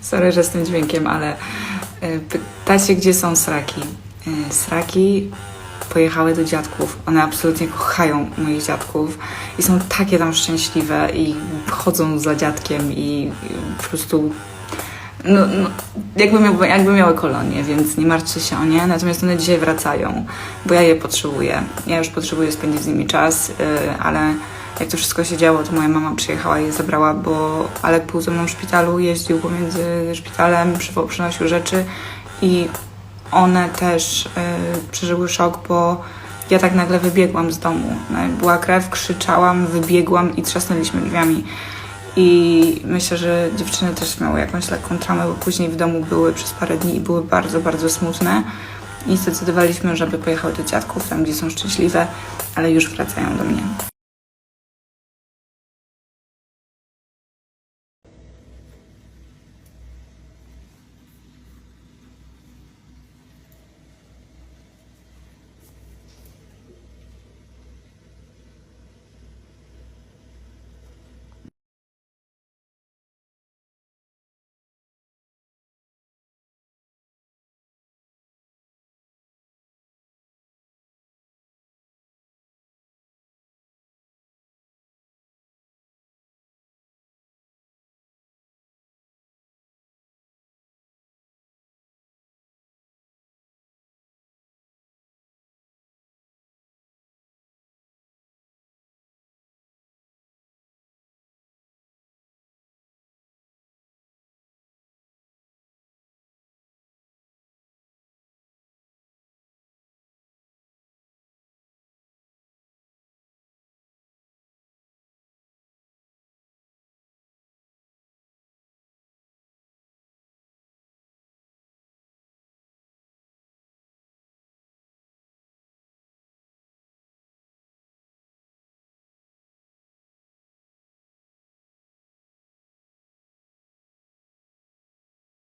Sorry, że z tym dźwiękiem, ale y, pytacie, gdzie są sraki. Y, Sraki pojechały do dziadków. One absolutnie kochają moich dziadków i są takie tam szczęśliwe i chodzą za dziadkiem i, po prostu no, no, jakby, miał, jakby miały kolonię, więc nie martwcie się o nie. Natomiast one dzisiaj wracają, bo ja je potrzebuję. Ja już potrzebuję spędzić z nimi czas, yy, ale jak to wszystko się działo, to moja mama przyjechała i je zabrała, bo Alek był ze mną w szpitalu, jeździł pomiędzy szpitalem, przynosił rzeczy i one też yy, przeżyły szok, bo ja tak nagle wybiegłam z domu. No, była krew, krzyczałam, wybiegłam i trzasnęliśmy drzwiami. I myślę, że dziewczyny też miały jakąś lekką traumę, bo później w domu były przez parę dni i były bardzo, bardzo smutne. I zdecydowaliśmy, żeby pojechały do dziadków, tam gdzie są szczęśliwe, ale już wracają do mnie.